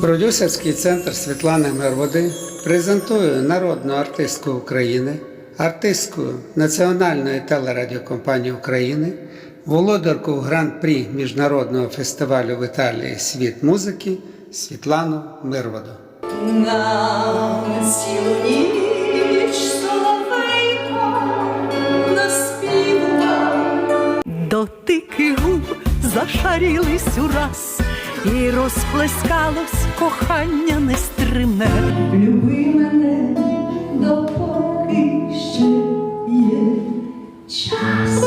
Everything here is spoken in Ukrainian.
Продюсерський центр Світлани Мерводи презентує народну артистку України, артистку Національної телерадіокомпанії України, володарку гран-прі міжнародного фестивалю в Італії Світ музики Світлану Мирводу. На цілу ніч. Дотики губ зашарілись ураз, і розплескалось кохання нестримне. Люби мене допоки ще є час.